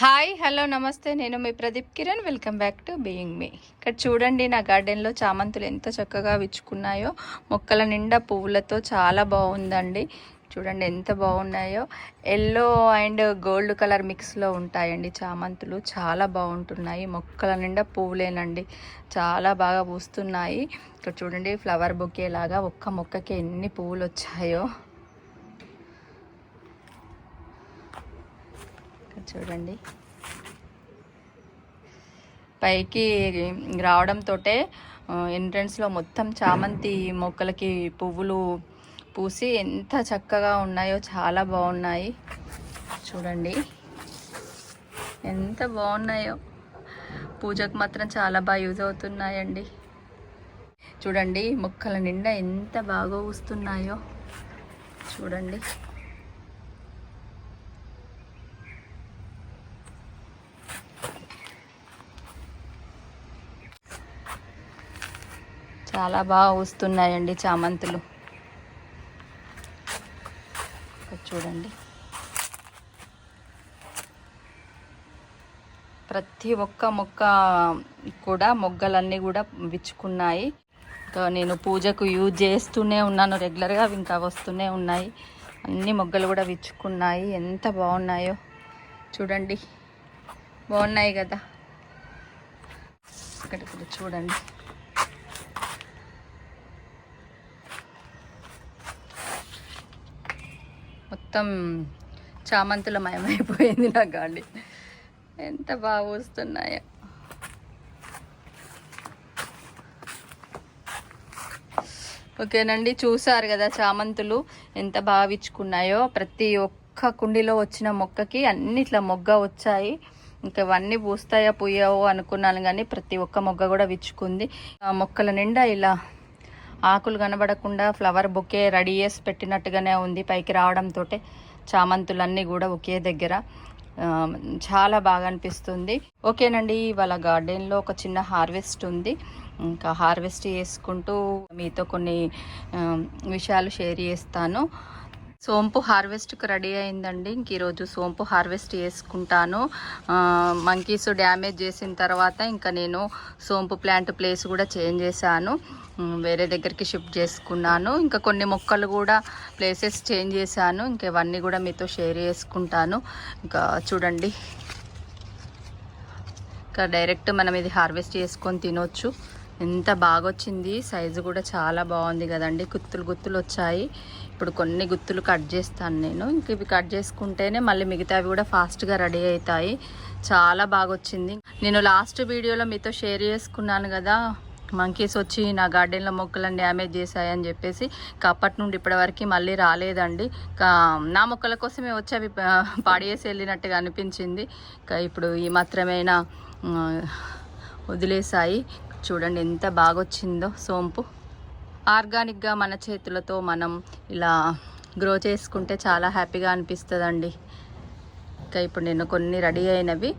Hi hello నమస్తే. నేను మీ Pradeep Kiran. Welcome back to being మీ ఇక్కడ చూడండి నా గార్డెన్లో చామంతులు ఎంత చక్కగా విచ్చుకున్నాయో. మొక్కల నిండా పువ్వులతో చాలా బాగుందండి. చూడండి ఎంత బాగున్నాయో. ఎల్లో అండ్ గోల్డ్ కలర్ మిక్స్లో ఉంటాయండి చామంతులు. చాలా బాగుంటున్నాయి. మొక్కల నిండా పువ్వులేనండి. చాలా బాగా పూస్తున్నాయి. ఇక్కడ చూడండి ఫ్లవర్ బొకే లాగా ఒక్క మొక్కకి ఎన్ని పువ్వులు వచ్చాయో చూడండి. పైకి రావడంతో ఎంట్రన్స్లో మొత్తం చామంతి మొక్కలకి పువ్వులు పూసి ఎంత చక్కగా ఉన్నాయో చాలా బాగున్నాయి. చూడండి. ఎంత బాగున్నాయో. పూజకు మాత్రం చాలా బాగా యూజ్ అవుతున్నాయండి. చూడండి మొక్కల నిండా ఎంత బాగా వస్తున్నాయో చూడండి. చాలా బాగా వస్తున్నాయండి చామంతులు. చూడండి. ప్రతి ఒక్క మొక్క కూడా మొగ్గలన్నీ కూడా విచ్చుకున్నాయి. ఇంకా నేను పూజకు యూజ్ చేస్తూనే ఉన్నాను రెగ్యులర్గా అవి ఇంకా వస్తూనే ఉన్నాయి. అన్ని మొగ్గలు కూడా విచ్చుకున్నాయి. ఎంత బాగున్నాయో చూడండి. బాగున్నాయి కదా. ఇక్కడ చూడండి. మొత్తం చామంతుల మయమైపోయింది నా గాలి ఎంత బాగా వస్తున్నాయో. ఓకేనండి చూసారు కదా చామంతులు ఎంత బాగా విచ్చుకున్నాయో. ప్రతి ఒక్క కుండీలో వచ్చిన మొక్కకి అన్ని ఇట్లా మొగ్గ వచ్చాయి. ఇంకా ఇవన్నీ పూస్తాయా పూయావో అనుకున్నాను కానీ ప్రతి ఒక్క మొగ్గ కూడా విచ్చుకుంది. ఆ మొక్కల నిండా ఇలా ఆకులు కనబడకుండా ఫ్లవర్ బొకే రెడీ చేసి పెట్టినట్టుగానే ఉంది. పైకి రావడంతో చామంతులన్నీ కూడా ఒకే దగ్గర. చాలా బాగా అనిపిస్తుంది. ఓకేనండి వాళ్ళ గార్డెన్లో ఒక చిన్న హార్వెస్ట్ ఉంది. ఇంకా హార్వెస్ట్ చేసుకుంటూ మీతో కొన్ని విషయాలు షేర్ చేస్తాను. సోంపు హార్వెస్ట్కి రెడీ అయిందండి. ఇంక ఈరోజు సోంపు హార్వెస్ట్ చేసుకుంటాను. మంకీస్ డ్యామేజ్ చేసిన తర్వాత ఇంకా నేను సోంపు ప్లాంట్ ప్లేస్ కూడా చేంజ్ చేశాను. వేరే దగ్గరికి షిఫ్ట్ చేసుకున్నాను. ఇంకా కొన్ని మొక్కలు కూడా ప్లేసెస్ చేంజ్ చేశాను. ఇంకా ఇవన్నీ కూడా మీతో షేర్ చేసుకుంటాను. ఇంకా చూడండి. ఇంకా డైరెక్ట్ మనం ఇది హార్వెస్ట్ చేసుకొని తినొచ్చు. ఎంత బాగా వచ్చింది సైజు కూడా చాలా బాగుంది కదండి. గుత్తులు గుత్తులు వచ్చాయి. ఇప్పుడు కొన్ని గుత్తులు కట్ చేస్తాను నేను. ఇంక ఇవి కట్ చేసుకుంటేనే మళ్ళీ మిగతావి కూడా ఫాస్ట్గా రెడీ అవుతాయి చాలా బాగా వచ్చింది నేను లాస్ట్ వీడియోలో మీతో షేర్ చేసుకున్నాను కదా మంకీస్ వచ్చి నా గార్డెన్లో మొక్కలను డ్యామేజ్ చేశాయని చెప్పేసి అప్పటి నుండి ఇప్పటివరకు మళ్ళీ రాలేదండి. నా మొక్కల కోసమే వచ్చి అవి పాడేసి వెళ్ళినట్టుగా అనిపించింది. ఇప్పుడు ఈ మాత్రమేనా వదిలేసాయి చూడండి ఎంత బాగా వచ్చిందో సోంపు. ఆర్గానిక్గా మన చేతులతో మనం ఇలా గ్రో చేసుకుంటే చాలా హ్యాపీగా అనిపిస్తుందండి. ఇంకా ఇప్పుడు నేను కొన్ని రెడీ అయినవి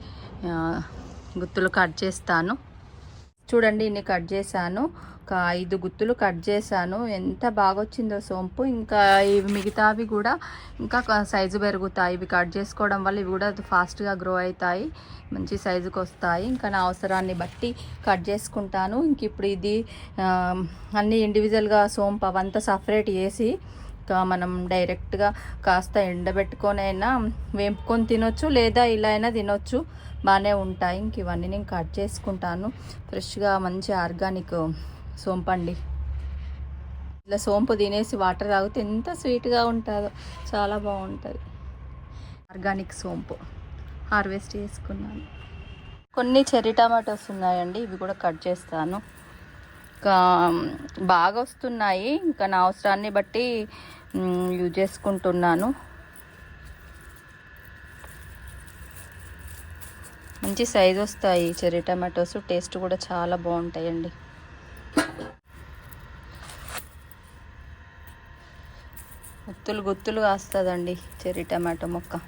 గుత్తులు కట్ చేస్తాను. చూడండి ఇన్ని కట్ చేశాను. ఒక ఐదు గుత్తులు కట్ చేశాను. ఎంత బాగా వచ్చిందో సోంపు. ఇంకా ఇవి మిగతావి కూడా ఇంకా సైజు పెరుగుతాయి. ఇవి కట్ చేసుకోవడం వల్ల ఇవి కూడా ఫాస్ట్గా గ్రో అవుతాయి మంచి సైజుకి వస్తాయి ఇంకా నా అవసరాన్ని బట్టి కట్ చేసుకుంటాను. ఇంక ఇప్పుడు ఇది అన్ని ఇండివిజువల్గా సోంపు అవంతా సపరేట్ చేసి మనం డైరెక్ట్గా కాస్త ఎండబెట్టుకొని అయినా వేపుకొని తినొచ్చు. లేదా ఇలా అయినా తినొచ్చు. బాగానే ఉంటాయి. ఇంక ఇవన్నీ నేను కట్ చేసుకుంటాను. ఫ్రెష్గా మంచి ఆర్గానిక్ సోంపండి. ఇలా సోంపు తినేసి వాటర్ తాగితే ఎంత స్వీట్గా ఉంటుందో చాలా బాగుంటుంది. ఆర్గానిక్ సోంపు. హార్వెస్ట్ చేసుకున్నాను. కొన్ని చెర్రీ టమాటోస్ ఉన్నాయండి ఇవి కూడా కట్ చేస్తాను. ఇంకా బాగా వస్తున్నాయి. ఇంకా నా అవసరాన్ని బట్టి యూజ్ చేసుకుంటున్నాను. మంచి సైజ్ వస్తాయి చెర్రీ టమాటోస్. టేస్ట్ కూడా చాలా బాగుంటాయండి. గుత్తులు గుత్తులు కాస్తుందండి చెర్రీ టమాటో మొక్క.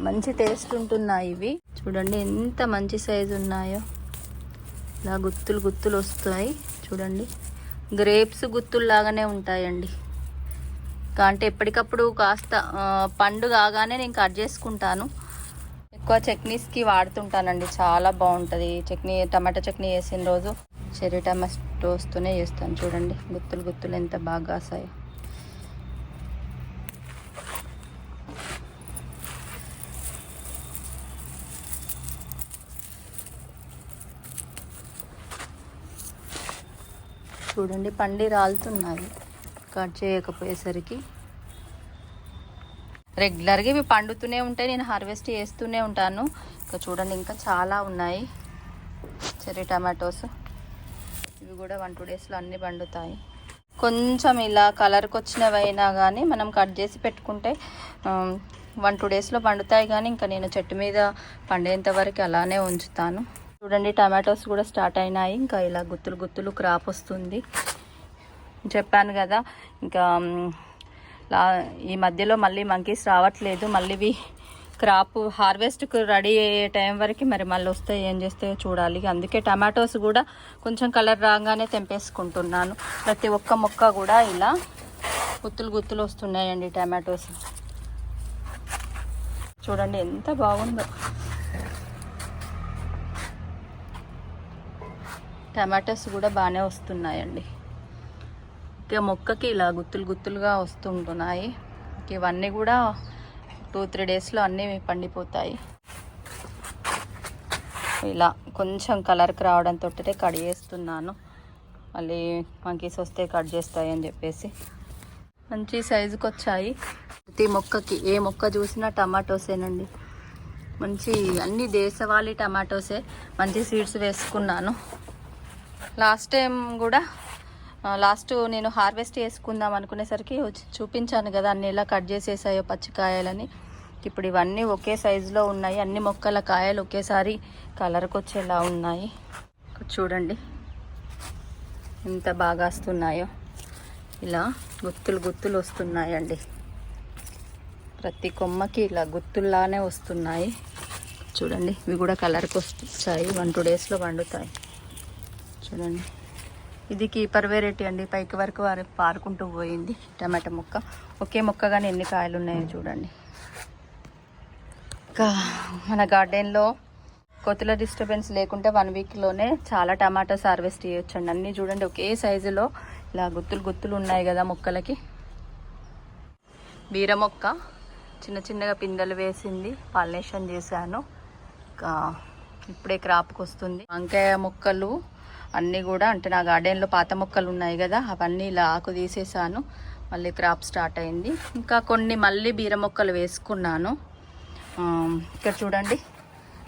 మంచి టేస్ట్ ఉంటున్నాయి ఇవి. చూడండి ఎంత మంచి సైజు ఉన్నాయో. ఇలా గుత్తులు గుత్తులు వస్తాయి. చూడండి. గ్రేప్స్ గుత్తుల్లాగానే ఉంటాయండి. అంటే ఎప్పటికప్పుడు కాస్త పండు కాగానే నేను కట్ చేసుకుంటాను. ఎక్కువ చట్నీస్కి వాడుతుంటానండి చాలా బాగుంటుంది. చట్నీ టమాటా చట్నీ వేసిన రోజు చెర్రీ టమాటోస్తోనే చేస్తాను చూడండి. గుత్తులు గుత్తులు ఎంత బాగా కాసాయో. చూడండి పండి రాలుతున్నాయి. కట్ చేయకపోయేసరికి రెగ్యులర్గా ఇవి పండుతూనే ఉంటాయి నేను హార్వెస్ట్ చేస్తూనే ఉంటాను. ఇంకా చూడండి ఇంకా చాలా ఉన్నాయి. Cherry tomatoes. ఇవి కూడా వన్ టూ డేస్లో అన్నీ పండుతాయి. కొంచెం ఇలా కలర్కి వచ్చినవైనా కానీ మనం కట్ చేసి పెట్టుకుంటే వన్ టూ డేస్లో పండుతాయి కానీ ఇంకా నేను చెట్టు మీద పండేంత వరకు అలానే ఉంచుతాను. చూడండి టమాటోస్ కూడా స్టార్ట్ అయినాయి. ఇంకా ఇలా గుత్తులు గుత్తులు క్రాప్ వస్తుంది. చెప్పాను కదా. ఇంకా లా ఈ మధ్యలో మళ్ళీ మంకీస్ రావట్లేదు. మళ్ళీ ఇవి క్రాప్ హార్వెస్ట్కు రెడీ అయ్యే టైం వరకు మరి మళ్ళీ వస్తే ఏం చేస్తాయో చూడాలి. అందుకే టమాటోస్ కూడా కొంచెం కలర్ రాగానే తెంపేసుకుంటున్నాను. ప్రతి ఒక్క మొక్క కూడా ఇలా గుత్తులు గుత్తులు వస్తున్నాయండి టమాటోస్. చూడండి ఎంత బాగుందో. టమాటోస్ కూడా బాగానే వస్తున్నాయండి. ఇక మొక్కకి ఇలా గుత్తులు గుత్తులుగా వస్తుంటున్నాయి ఇవన్నీ కూడా టూ త్రీ డేస్లో అన్నీ పండిపోతాయి. ఇలా కొంచెం కలర్కి రావడంతో కట్ చేస్తున్నాను. మళ్ళీ మంకీస్ వస్తే కట్ చేస్తాయి అని చెప్పేసి. మంచి సైజుకి వచ్చాయి. ప్రతి మొక్కకి ఏ మొక్క చూసినా టమాటోసేనండి. మంచి అన్ని దేశవాళీ టమాటోసే. మంచి సీడ్స్ వేసుకున్నాను. లాస్ట్ టైం కూడా లాస్ట్ నేను హార్వెస్ట్ చేసుకుందాం అనుకునేసరికి చూపించాను కదా అన్ని ఎలా కట్ చేసేసాయో పచ్చికాయలని ఇప్పుడు ఇవన్నీ ఒకే సైజులో ఉన్నాయి. అన్ని మొక్కల కాయలు ఒకేసారి కలర్కి వచ్చేలా ఉన్నాయి. చూడండి ఎంత బాగా వస్తున్నాయో. ఇలా గుత్తులు గుత్తులు వస్తున్నాయండి. ప్రతి కొమ్మకి ఇలా గుత్తుల్లానే వస్తున్నాయి. చూడండి ఇవి కూడా కలర్కి వచ్చాయి వన్ టూ డేస్లో పండుతాయి. చూడండి. ఇది కీపర్ వెరైటీ అండి. పైకి వరకు వారి పారుకుంటూ పోయింది టమాటా మొక్క. ఒకే మొక్క కానీ ఎన్ని కాయలు ఉన్నాయో చూడండి. ఇంకా మన గార్డెన్లో కొత్తల డిస్టర్బెన్స్ లేకుంటే వన్ వీక్లోనే చాలా టమాటాస్ హార్వెస్ట్ చేయొచ్చండి. అన్నీ చూడండి ఒకే సైజులో ఇలా గుత్తులు గుత్తులు ఉన్నాయి కదా మొక్కలకి. బీర మొక్క చిన్న చిన్నగా పిందెలు వేసింది పాలినేషన్ చేశాను. ఇంకా ఇప్పుడే క్రాప్కి వస్తుంది. వంకాయ మొక్కలు అన్నీ కూడా అంటే నా గార్డెన్లో పాత మొక్కలు ఉన్నాయి కదా అవన్నీ ఇలా ఆకు తీసేసాను. మళ్ళీ క్రాప్ స్టార్ట్ అయింది. ఇంకా కొన్ని మళ్ళీ బీర మొక్కలు వేసుకున్నాను. ఇక్కడ చూడండి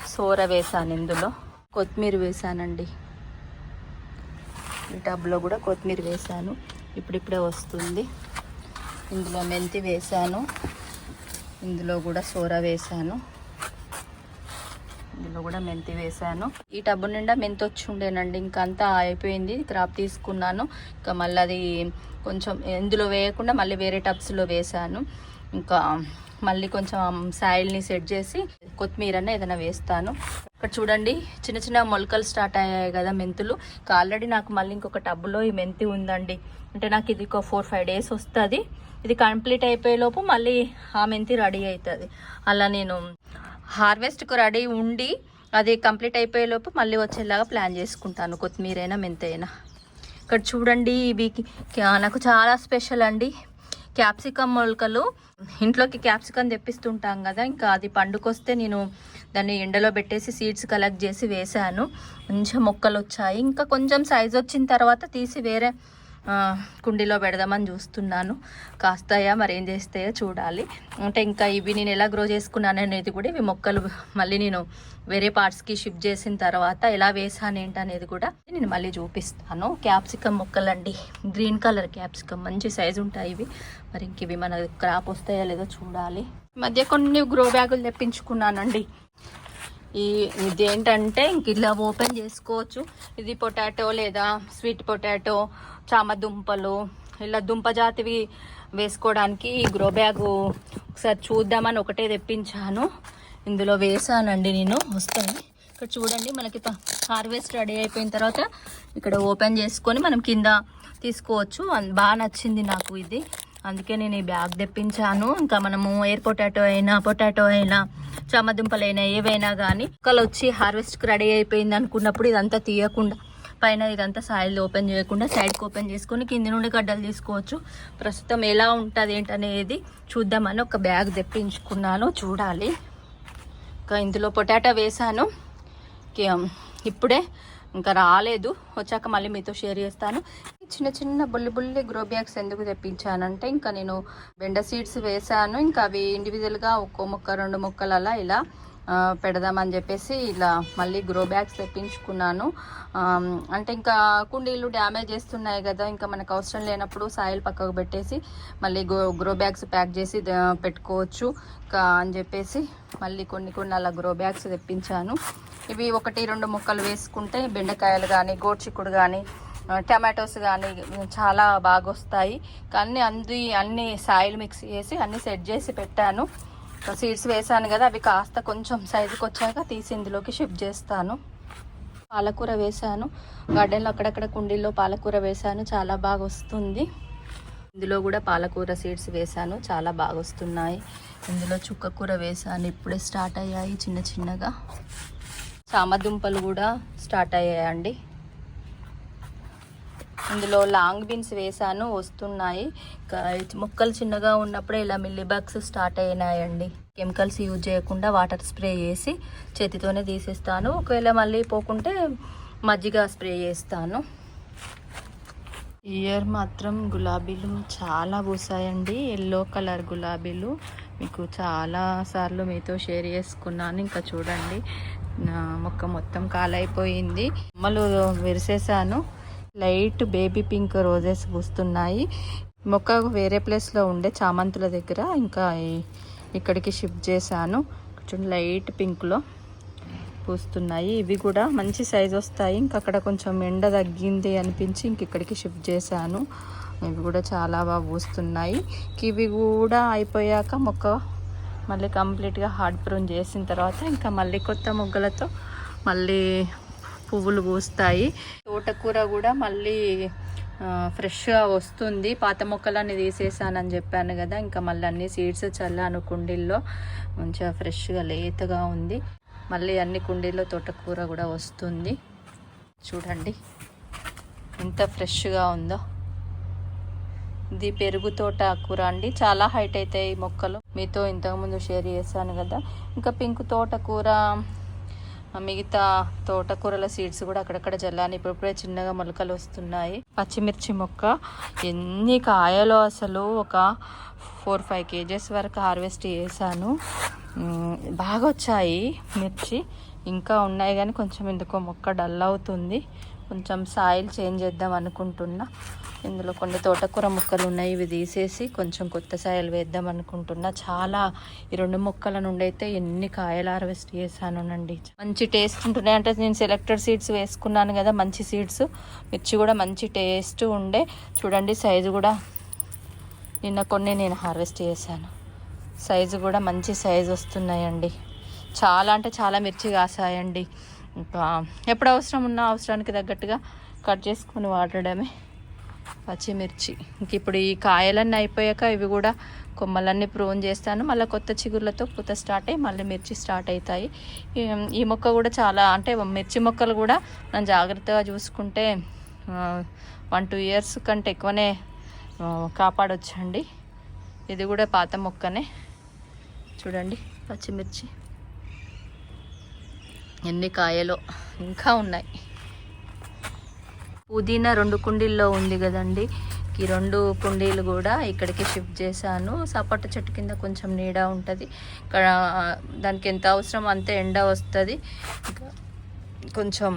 సోర వేసాను ఇందులో. కొత్తిమీర వేసానండి. ఈ టబ్లో కూడా కొత్తిమీర వేసాను. ఇప్పుడిప్పుడే వస్తుంది. ఇందులో మెంతి వేసాను. ఇందులో కూడా సోర వేసాను. ఇందులో కూడా మెంతి వేసాను ఈ టబ్బు నిండా మెంతి వచ్చి ఉండేనండి. ఇంకా అంతా అయిపోయింది క్రాప్ తీసుకున్నాను. ఇంకా మళ్ళీ అది కొంచెం ఇందులో వేయకుండా మళ్ళీ వేరే టబ్స్లో వేసాను ఇంకా మళ్ళీ కొంచెం సాయిల్ని సెట్ చేసి కొత్తిమీరనే ఏదైనా వేస్తాను. ఇక్కడ చూడండి చిన్న చిన్న మొలకలు స్టార్ట్ అయ్యాయి కదా మెంతులు. ఆల్రెడీ నాకు మళ్ళీ ఇంకొక టబ్బులో ఈ మెంతి ఉందండి. అంటే నాకు ఇది ఒక ఫోర్ ఫైవ్ డేస్ వస్తుంది. ఇది కంప్లీట్ అయిపోయే లోపు మళ్ళీ ఆ మెంతి రెడీ అవుతుంది. అలా నేను హార్వెస్ట్కు రెడీ ఉండి అది కంప్లీట్ అయిపోయే లోపు మళ్ళీ వచ్చేలాగా ప్లాన్ చేసుకుంటాను కొత్తిమీర అయినా అయినా ఇక్కడ చూడండి ఇవి నాకు చాలా స్పెషల్ అండి. క్యాప్సికమ్ మొలకలు. ఇంట్లోకి క్యాప్సికమ్ తెప్పిస్తుంటాం కదా ఇంకా అది పండుకొస్తే నేను దాన్ని ఎండలో పెట్టేసి సీడ్స్ కలెక్ట్ చేసి వేసాను మంచిగా మొక్కలు వచ్చాయి ఇంకా కొంచెం సైజ్ వచ్చిన తర్వాత తీసి వేరే కుండీలో పెడదామని చూస్తున్నాను. కాస్తాయా మరి ఏం చేస్తాయో చూడాలి. అంటే ఇంకా ఇవి నేను ఎలా గ్రో చేసుకున్నాను అనేది కూడా ఇవి మొక్కలు మళ్ళీ నేను వేరే పార్ట్స్కి షిఫ్ట్ చేసిన తర్వాత ఎలా వేసాను ఏంటి అనేది కూడా నేను మళ్ళీ చూపిస్తాను. క్యాప్సికమ్ మొక్కలండి. గ్రీన్ కలర్ క్యాప్సికమ్ మంచి సైజు ఉంటాయి ఇవి. మరి ఇంక ఇవి మన క్రాప్ వస్తాయో లేదో చూడాలి. మధ్య కొన్ని గ్రో బ్యాగులు తెప్పించుకున్నానండి. ఈ ఇది ఏంటంటే ఇంక ఇలా ఓపెన్ చేసుకోవచ్చు. ఇది పొటాటో లేదా స్వీట్ పొటాటో చామ దుంపలు ఇలా దుంప జాతివి వేసుకోవడానికి ఈ గ్రో బ్యాగు ఒకసారి చూద్దామని ఒకటే తెప్పించాను. ఇందులో వేసానండి నేను వస్తాయి ఇక్కడ చూడండి మనకి హార్వెస్ట్ రెడీ అయిపోయిన తర్వాత ఇక్కడ ఓపెన్ చేసుకొని మనం కింద తీసుకోవచ్చు. బాగా నచ్చింది నాకు ఇది. అందుకే నేను ఈ బ్యాగ్ తెప్పించాను. ఇంకా మనము ఎయిర్ పొటాటో అయినా పొటాటో అయినా చామదుంపలైనా ఏవైనా కానీ ఒకళ్ళు వచ్చి హార్వెస్ట్కి రెడీ అయిపోయింది అనుకున్నప్పుడు ఇదంతా తీయకుండా పైన ఇదంతా సాయిల్ ఓపెన్ చేయకుండా సైడ్కి ఓపెన్ చేసుకొని కింది నుండి గడ్డలు తీసుకోవచ్చు. ప్రస్తుతం ఎలా ఉంటుంది ఏంటనేది చూద్దామని ఒక బ్యాగ్ తెప్పించుకున్నాను చూడాలి. ఇంకా ఇందులో పొటాటో వేసాను ఇప్పుడే ఇంకా రాలేదు. వచ్చాక మళ్ళీ మీతో షేర్ చేస్తాను. చిన్న చిన్న బుల్లి బుల్లి గ్రో బ్యాగ్స్ ఎందుకు తెప్పించానంటే ఇంకా నేను బెండ సీడ్స్ వేసాను ఇంకా అవి ఇండివిజువల్గా ఒక్కో మొక్క రెండు మొక్కలు అలా ఇలా పెడదామని చెప్పేసి ఇలా మళ్ళీ గ్రో బ్యాగ్స్ తెప్పించుకున్నాను. అంటే ఇంకా కుండీలు డ్యామేజ్ చేస్తున్నాయి కదా ఇంకా మనకు అవసరం లేనప్పుడు సాయిల్ పక్కకు పెట్టేసి మళ్ళీ గ్రో గ్రో బ్యాగ్స్ ప్యాక్ చేసి పెట్టుకోవచ్చు. ఇంకా అని చెప్పేసి మళ్ళీ కొన్ని కొన్ని అలా గ్రో బ్యాగ్స్ తెప్పించాను. ఇవి ఒకటి రెండు ముక్కలు వేసుకుంటే బెండకాయలు కానీ గోర్చిక్కుడు కానీ టమాటోస్ కానీ చాలా బాగా వస్తాయి కానీ అంది అన్ని సాయిల్ మిక్స్ చేసి అన్ని సెట్ చేసి పెట్టాను. సీడ్స్ వేసాను కదా అవి కాస్త కొంచెం సైజుకి వచ్చాక తీసి ఇందులోకి షిఫ్ట్ చేస్తాను. పాలకూర వేసాను గార్డెన్లో అక్కడక్కడ కుండీల్లో పాలకూర వేసాను చాలా బాగా వస్తుంది. ఇందులో కూడా పాలకూర సీడ్స్ వేసాను చాలా బాగా వస్తున్నాయి. ఇందులో చుక్కకూర వేసాను ఇప్పుడే స్టార్ట్ అయ్యాయి చిన్న చిన్నగా. చామదుంపలు కూడా స్టార్ట్ అయ్యాయండి. ఇందులో లాంగ్ బీన్స్ వేసాను వస్తున్నాయి. మొక్కలు చిన్నగా ఉన్నప్పుడే ఇలా మిల్లీ బాగ్స్ స్టార్ట్ అయినాయండి. కెమికల్స్ యూజ్ చేయకుండా వాటర్ స్ప్రే చేసి చేతితోనే తీసేస్తాను. ఒకవేళ మళ్ళీ పోకుంటే మజ్జిగ స్ప్రే చేస్తాను. ఇయర్ మాత్రం గులాబీలు చాలా పూసాయండి. ఎల్లో కలర్ గులాబీలు మీకు చాలా సార్లు మీతో షేర్ చేసుకున్నాను. ఇంకా చూడండి నా మొక్క మొత్తం కాలైపోయింది. అమ్మలు విరిసేసాను. లైట్ బేబీ పింక్ రోజెస్ పూస్తున్నాయి. మొక్క వేరే ప్లేస్లో ఉండే చామంతుల దగ్గర ఇంకా ఇక్కడికి షిఫ్ట్ చేశాను. కొంచెం లైట్ పింక్లో పూస్తున్నాయి. ఇవి కూడా మంచి సైజ్ వస్తాయి. ఇంక అక్కడ కొంచెం ఎండ తగ్గింది అనిపించి ఇంక ఇక్కడికి షిఫ్ట్ చేశాను. ఇవి కూడా చాలా బాగా పూస్తున్నాయి. ఇవి కూడా అయిపోయాక మొక్క మళ్ళీ కంప్లీట్గా హార్డ్ ప్రూన్ చేసిన తర్వాత ఇంకా మళ్ళీ కొత్త మొగ్గలతో మళ్ళీ పువ్వులు పూస్తాయి. తోటకూర కూడా మళ్ళీ ఫ్రెష్గా వస్తుంది. పాత మొక్కలన్నీ తీసేసానని చెప్పాను కదా ఇంకా మళ్ళీ అన్ని సీడ్స్ చల్లాను కుండీల్లో. మంచిగా ఫ్రెష్గా లేతగా ఉంది. మళ్ళీ అన్ని కుండీల్లో తోటకూర కూడా వస్తుంది. చూడండి ఎంత ఫ్రెష్గా ఉందో. ఇది పెరుగు తోట కూర అండి. చాలా హైట్ అవుతాయి మొక్కలు. మీతో ఇంతకుముందు షేర్ చేశాను కదా. ఇంకా పింక్ తోటకూర మిగతా తోటకూరల సీడ్స్ కూడా అక్కడక్కడ జల్లాని ఇప్పుడిప్పుడే చిన్నగా మొలకలు వస్తున్నాయి. పచ్చిమిర్చి మొక్క. ఎన్ని కాయలు అసలు? ఒక ఫోర్ ఫైవ్ కేజెస్ వరకు హార్వెస్ట్ చేశాను. బాగా వచ్చాయి మిర్చి. ఇంకా ఉన్నాయి కానీ కొంచెం ఎందుకో మొక్క డల్ అవుతుంది. కొంచెం సాయిల్ చేంజ్ చేద్దాం అనుకుంటున్నా. ఇందులో కొన్ని తోటకూర మొక్కలు ఉన్నాయి. ఇవి తీసేసి కొంచెం కొత్త సాయలు వేద్దాం అనుకుంటున్నా. చాలా ఈ రెండు మొక్కల నుండి అయితే ఎన్ని కాయలు హార్వెస్ట్ చేశానునండి. మంచి టేస్ట్ ఉంటున్నాయి. అంటే నేను సెలెక్టెడ్ సీడ్స్ వేసుకున్నాను కదా మంచి సీడ్స్. మిర్చి కూడా మంచి టేస్ట్ ఉండే. చూడండి సైజు కూడా నిన్న కొన్ని నేను హార్వెస్ట్ చేశాను. సైజు కూడా మంచి సైజు వస్తున్నాయండి. చాలా అంటే చాలా మిర్చి కాసాయండి. ఇంకా ఎప్పుడు అవసరం ఉన్నా అవసరానికి తగ్గట్టుగా కట్ చేసుకొని వాడడమే. పచ్చిమిర్చి. ఇంక ఇప్పుడు ఈ కాయలన్నీ అయిపోయాక ఇవి కూడా కొమ్మలన్నీ ప్రూన్ చేస్తాను. మళ్ళీ కొత్త చిగుర్లతో పూత స్టార్ట్ అయ్యి మళ్ళీ మిర్చి స్టార్ట్ అవుతాయి ఈ- మొక్క కూడా చాలా అంటే మిర్చి మొక్కలు కూడా మనం జాగ్రత్తగా చూసుకుంటే వన్ టూ ఇయర్స్ కంటే ఎక్కువనే ఆ, కాపాడొచ్చండి. ఇది కూడా పాత మొక్కనే. చూడండి పచ్చిమిర్చి. ఎన్ని కాయలో ఇంకా ఉన్నాయి. పుదీనా రెండు కుండీల్లో ఉంది కదండి. ఈ రెండు కుండీలు కూడా ఇక్కడికి షిఫ్ట్ చేశాను. సపోటా చెట్టు కింద కొంచెం నీడ ఉంటుంది. ఇక్కడ దానికి ఎంత అవసరం అంతే ఎండ వస్తుంది. ఇంకా కొంచెం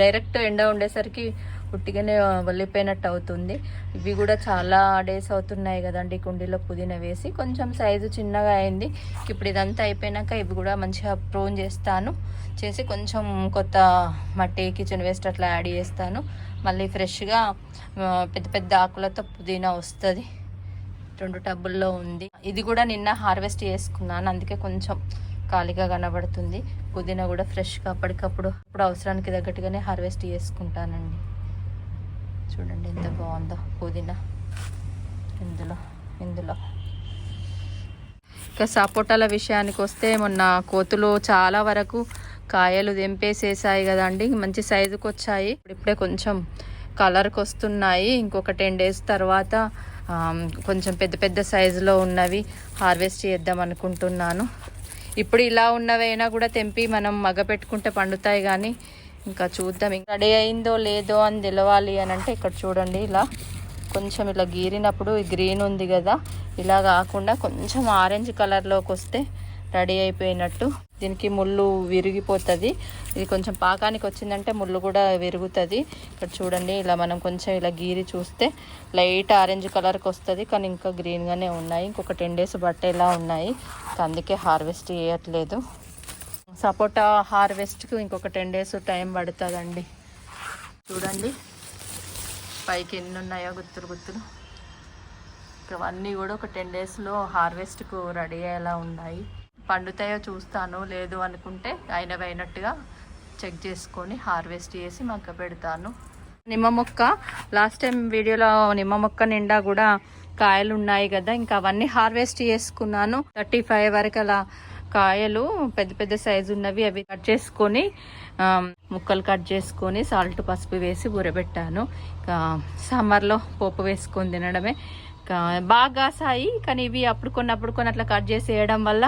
డైరెక్ట్ ఎండ ఉండేసరికి పుట్టిగానే వల్లిపోయినట్టు అవుతుంది. ఇవి కూడా చాలా డేస్ అవుతున్నాయి కదండి కుండీలో పుదీనా వేసి. కొంచెం సైజు చిన్నగా అయింది. ఇప్పుడు ఇదంతా అయిపోయినాక ఇవి కూడా మంచిగా ప్రోన్ చేస్తాను. చేసి కొంచెం కొత్త మట్టి కిచెన్ వేస్ట్ అట్లా యాడ్ చేస్తాను. మళ్ళీ ఫ్రెష్గా పెద్ద పెద్ద ఆకులతో పుదీనా వస్తుంది. రెండు టబ్బుల్లో ఉంది. ఇది కూడా నిన్న హార్వెస్ట్ చేసుకున్నాను. అందుకే కొంచెం ఖాళీగా కనబడుతుంది. పుదీనా కూడా ఫ్రెష్గా అప్పటికప్పుడు ఇప్పుడు అవసరానికి తగ్గట్టుగానే హార్వెస్ట్ చేసుకుంటానండి. చూడండి ఎంత బాగుందో పుదీనా. ఇందులో ఇందులో. ఇంకా సపోటాల విషయానికి వస్తే మొన్న కోతులు చాలా వరకు కాయలు తెంపేసేసాయి కదండి. మంచి సైజుకి వచ్చాయి. ఇప్పుడే కొంచెం కలర్కి వస్తున్నాయి. ఇంకొక టెన్ డేస్ తర్వాత కొంచెం పెద్ద పెద్ద సైజులో ఉన్నవి హార్వెస్ట్ చేద్దాం అనుకుంటున్నాను. ఇప్పుడు ఇలా ఉన్నవైనా కూడా తెంపి మనం మగ పెట్టుకుంటే పండుతాయి కానీ ఇంకా చూద్దాం. ఇంకా రెడీ అయిందో లేదో అని తెలవాలి అని అంటే ఇక్కడ చూడండి ఇలా కొంచెం ఇలా గీరినప్పుడు గ్రీన్ ఉంది కదా ఇలా కాకుండా కొంచెం ఆరెంజ్ కలర్లోకి వస్తే రెడీ అయిపోయినట్టు. దీనికి ముళ్ళు విరిగిపోతుంది. ఇది కొంచెం పాకానికి వచ్చిందంటే ముళ్ళు కూడా విరుగుతుంది. ఇక్కడ చూడండి ఇలా మనం కొంచెం ఇలా గీరి చూస్తే లైట్ ఆరెంజ్ కలర్కి వస్తుంది కానీ ఇంకా గ్రీన్గానే ఉన్నాయి. ఇంకొక టెన్ డేస్ బట్టేలా ఉన్నాయి. అందుకే హార్వెస్ట్ చేయట్లేదు. సపోటా హార్వెస్ట్కి ఇంకొక టెన్ డేస్ టైం పడుతుందండి. చూడండి పైకి ఎన్ని ఉన్నాయో గుత్తులు. గుత్తులు ఇవన్నీ కూడా ఒక టెన్ డేస్లో హార్వెస్ట్కు రెడీ అయ్యేలా ఉన్నాయి. పండుతాయో చూస్తాను లేదు అనుకుంటే అయినవి అయినట్టుగా చెక్ చేసుకొని హార్వెస్ట్ చేసి మగ్గ పెడతాను. నిమ్మ మొక్క లాస్ట్ టైం వీడియోలో నిమ్మ మొక్క నిండా కూడా కాయలు ఉన్నాయి కదా ఇంకా అవన్నీ హార్వెస్ట్ చేసుకున్నాను. థర్టీ ఫైవ్ వరకు అలా కాయలు పెద్ద పెద్ద సైజు ఉన్నవి అవి కట్ చేసుకొని ముక్కలు కట్ చేసుకొని సాల్ట్ పసుపు వేసి ఊరబెట్టాను. ఇంకా సమ్మర్లో పోపు వేసుకొని తినడమే. ఇంకా బాగా కాసాయి కానీ ఇవి అప్పుడు కొన్ని అప్పుడు కొన్ని అట్లా కట్ చేసి వేయడం వల్ల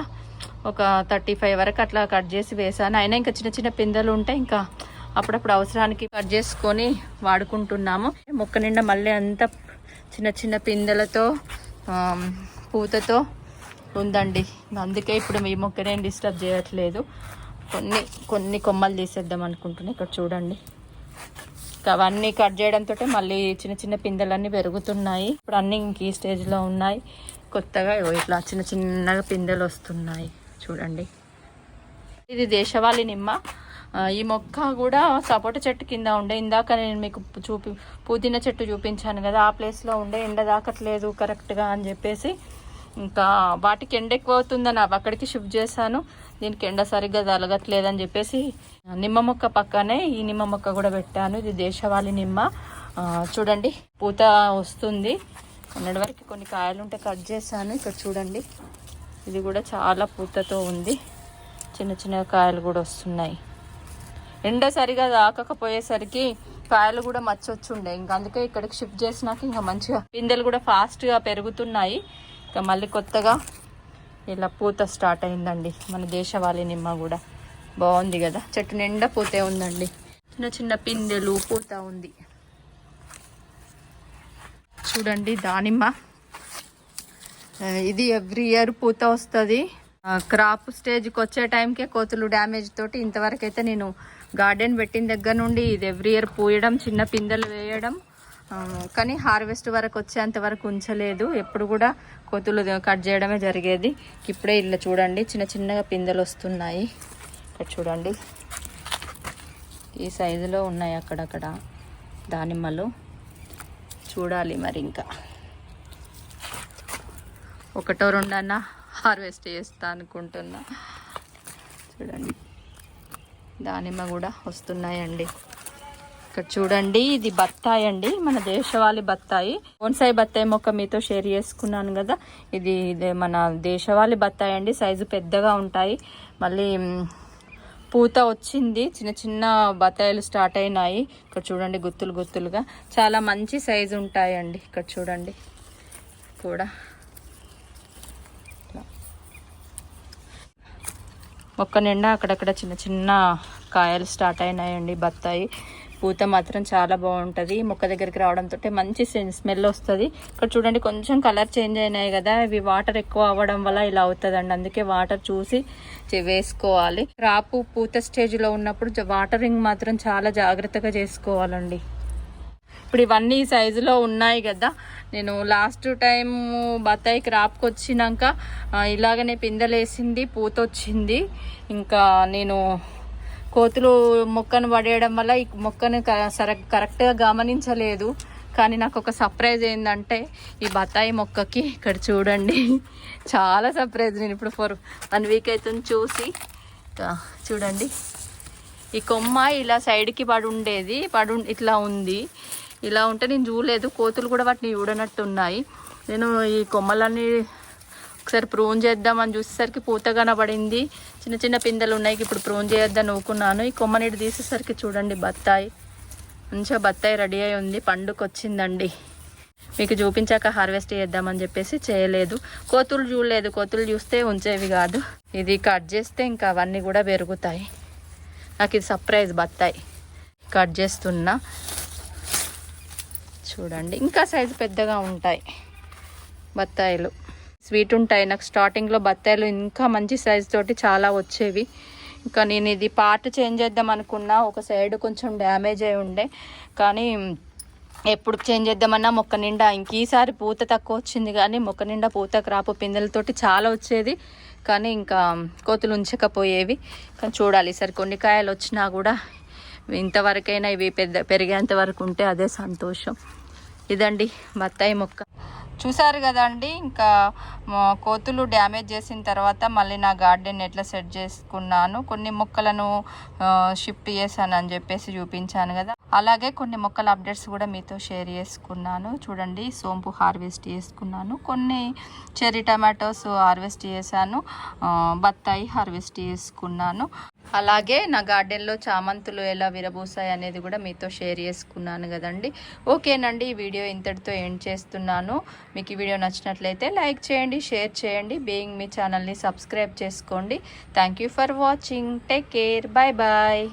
ఒక థర్టీ ఫైవ్ వరకు అట్లా కట్ చేసి వేసాను. అయినా ఇంకా చిన్న చిన్న పిందెలు ఉంటాయి ఇంకా అప్పుడప్పుడు అవసరానికి కట్ చేసుకొని వాడుకుంటున్నాము. మొక్క నిండా మళ్ళీ అంతా చిన్న చిన్న పిందెలతో పూతతో ఉందండి. అందుకే ఇప్పుడు మీ మొక్కనేం డిస్టర్బ్ చేయట్లేదు. కొన్ని కొన్ని కొమ్మలు తీసేద్దాం అనుకుంటున్నాను ఇక్కడ చూడండి. అవన్నీ కట్ చేయడంతో మళ్ళీ చిన్న చిన్న పిందెలన్నీ పెరుగుతున్నాయి. ఇప్పుడు అన్నీ ఇంక ఈ స్టేజ్లో ఉన్నాయి. కొత్తగా ఇట్లా చిన్న చిన్నగా పిందెలు వస్తున్నాయి. చూడండి. ఇది దేశవాళి నిమ్మ. ఈ మొక్క కూడా సపోటా చెట్టు కింద ఉండే. ఇందాక నేను మీకు చూపి పుదీనా చెట్టు చూపించాను కదా. ఆ ప్లేస్లో ఉండే. ఎండ దాకట్లేదు కరెక్ట్గా అని చెప్పేసి. ఇంకా వాటికి ఎండ ఎక్కువ అవుతుందని అవి అక్కడికి షిఫ్ట్ చేశాను. దీనికి ఎండ సరిగ్గా తలగట్లేదని చెప్పేసి నిమ్మ మొక్క పక్కనే ఈ నిమ్మ మొక్క కూడా పెట్టాను. ఇది దేశవాళి నిమ్మ. చూడండి పూత వస్తుంది. మొన్నటి వరకు కొన్ని కాయలు ఉంటే కట్ చేశాను. ఇక్కడ చూడండి ఇది కూడా చాలా పూతతో ఉంది. చిన్న చిన్న కాయలు కూడా వస్తున్నాయి. ఎండ సరిగా తాకకపోయేసరికి కాయలు కూడా మచ్చొచ్చుండే. ఇంకా అందుకే ఇక్కడికి షిఫ్ట్ చేసినాక ఇంకా మంచిగా పిందెలు కూడా ఫాస్ట్గా పెరుగుతున్నాయి. మళ్ళీ కొత్తగా ఇలా పూత స్టార్ట్ అయిందండి. మన దేశవాళి నిమ్మ కూడా బాగుంది కదా. చెట్టు నిండా పూతే ఉందండి. చిన్న చిన్న పిందెలు పూత ఉంది. చూడండి దానిమ్మ. ఇది ఎవ్రీ ఇయర్ పూత వస్తుంది. క్రాప్ స్టేజ్కి వచ్చే టైంకే కోతులు డ్యామేజ్ తోటి ఇంతవరకు అయితే నేను గార్డెన్ పెట్టిన దగ్గర నుండి ఇది ఎవ్రీ ఇయర్ పూయడం చిన్న పిందెలు వేయడం కానీ హార్వెస్ట్ వరకు వచ్చేంత వరకు ఉంచలేదు. ఎప్పుడు కూడా కోతులు కట్ చేయడమే జరిగేది. ఇప్పుడే ఇలా చూడండి చిన్న చిన్నగా పిందెలు వస్తున్నాయి. ఇక్కడ చూడండి. ఈ సైజులో ఉన్నాయి అక్కడక్కడ దానిమ్మలు. చూడాలి మరి ఇంకా. ఒకటో రెండన్నా హార్వెస్ట్ చేస్తా అనుకుంటున్నా. చూడండి. దానిమ్మ కూడా వస్తున్నాయండి. ఇక్కడ చూడండి ఇది బత్తాయి అండి మన దేశవాళీ బత్తాయి. బోన్సాయి బత్తాయి మొక్క మీతో షేర్ చేసుకున్నాను కదా. ఇది మన దేశవాళీ బత్తాయి అండి సైజు పెద్దగా ఉంటాయి. మళ్ళీ పూత వచ్చింది చిన్న చిన్న బత్తాయిలు స్టార్ట్ అయినాయి. ఇక్కడ చూడండి గుత్తులు గుత్తులుగా. చాలా మంచి సైజు ఉంటాయండి ఇక్కడ చూడండి. కూడా. మొక్క నిండా అక్కడక్కడ చిన్న చిన్న కాయలు స్టార్ట్ అయినాయండి బత్తాయి. పూత మాత్రం చాలా బాగుంటుంది. మొక్క దగ్గరికి రావడంతో మంచి స్మెల్ వస్తుంది. ఇక్కడ చూడండి కొంచెం కలర్ చేంజ్ అయినాయి కదా. ఇవి వాటర్ ఎక్కువ అవ్వడం వల్ల ఇలా అవుతుందండి. అందుకే వాటర్ చూసి వేసుకోవాలి. రాపు పూత స్టేజ్లో ఉన్నప్పుడు వాటరింగ్ మాత్రం చాలా జాగ్రత్తగా చేసుకోవాలండి. ఇప్పుడు ఇవన్నీ సైజులో ఉన్నాయి కదా. నేను లాస్ట్ టైం బత్తాయి క్రాప్కి వచ్చినాక ఇలాగనే పిందెలేసింది పూత వచ్చింది ఇంకా నేను కోతులు మొక్కను పడేయడం వల్ల ఈ మొక్కను క- సర కరెక్ట్గా గమనించలేదు. కానీ నాకు ఒక సర్ప్రైజ్ ఏంటంటే ఈ బత్తాయి మొక్కకి ఇక్కడ చూడండి. చాలా సర్ప్రైజ్ నేను ఇప్పుడు ఫోర్ వన్ వీక్ అవుతుంది చూసి. చూడండి. ఈ కొమ్మ ఇలా సైడ్కి పడి ఉండేది పడు ఇట్లా ఉంది. ఇలా ఉంటే నేను చూడలేదు. కోతులు కూడా వాటిని చూడనట్టు ఉన్నాయి నేను ఈ కొమ్మలన్నీ ఒకసారి ప్రూన్ చేద్దామని చూసేసరికి పూత కనబడింది. చిన్న చిన్న పిందెలు ఉన్నాయి. ఇప్పుడు ప్రూన్ చేయొద్దని ఊకున్నాను. ఈ కొమ్మ నీటి తీసేసరికి చూడండి బత్తాయి. మంచిగా బత్తాయి రెడీ అయి ఉంది. పండుకొచ్చిందండి. మీకు చూపించాక హార్వెస్ట్ చేద్దామని చెప్పేసి చేయలేదు. కోతులు చూడలేదు. కోతులు చూస్తే ఉంచేవి కాదు. ఇది కట్ చేస్తే ఇంకా అవన్నీ కూడా పెరుగుతాయి. నాకు ఇది సర్ప్రైజ్ బత్తాయి. కట్ చేస్తున్నా. చూడండి. ఇంకా సైజు పెద్దగా ఉంటాయి బత్తాయిలు. స్వీట్ ఉంటాయి. నాకు స్టార్టింగ్లో బత్తాయిలు ఇంకా మంచి సైజు తోటి చాలా వచ్చేవి. ఇంకా నేను ఇది పార్ట్ చేంజ్ చేద్దాం అనుకున్నా. ఒక సైడ్ కొంచెం డ్యామేజ్ అయి ఉండే. కానీ ఎప్పుడు చేంజ్ చేద్దామన్నా మొక్క నిండా ఇంక ఈసారి పూత తక్కువ వచ్చింది కానీ మొక్క నిండా పూత క్రాపు పిందెలతోటి చాలా వచ్చేది. కానీ ఇంకా కోతులు ఉంచకపోయేవి. కానీ చూడాలి సరే కొన్ని కాయలు వచ్చినా కూడా ఇంతవరకైనా ఇవి పెద్ద పెరిగేంత వరకు ఉంటే అదే సంతోషం. ఇదండి బత్తాయి మొక్క. చూసారు కదండి ఇంకా కోతులు డ్యామేజ్ చేసిన తర్వాత మళ్ళీ నా గార్డెన్ ఎట్లా సెట్ చేసుకున్నాను కొన్ని మొక్కలను షిఫ్ట్ చేశాను అని చెప్పేసి చూపించాను కదా. అలాగే కొన్ని మొక్కల అప్డేట్స్ కూడా మీతో షేర్ చేసుకున్నాను. చూడండి సోంపు హార్వెస్ట్ చేసుకున్నాను. కొన్ని చెర్రీ టమాటోస్ హార్వెస్ట్ చేశాను బత్తాయి హార్వెస్ట్ చేసుకున్నాను. అలాగే నా గార్డెన్లో చామంతులు ఎలా విరబూసాయి అనేది కూడా మీతో షేర్ చేసుకున్నాను కదండి. ఓకేనండి ఈ వీడియో ఇంతటితో ఎండ్ చేస్తున్నాను. మీకు ఈ వీడియో నచ్చినట్లయితే లైక్ చేయండి షేర్ చేయండి బీయింగ్ మీ ఛానల్ని సబ్స్క్రైబ్ చేసుకోండి. Thank you for watching. Take care. Bye bye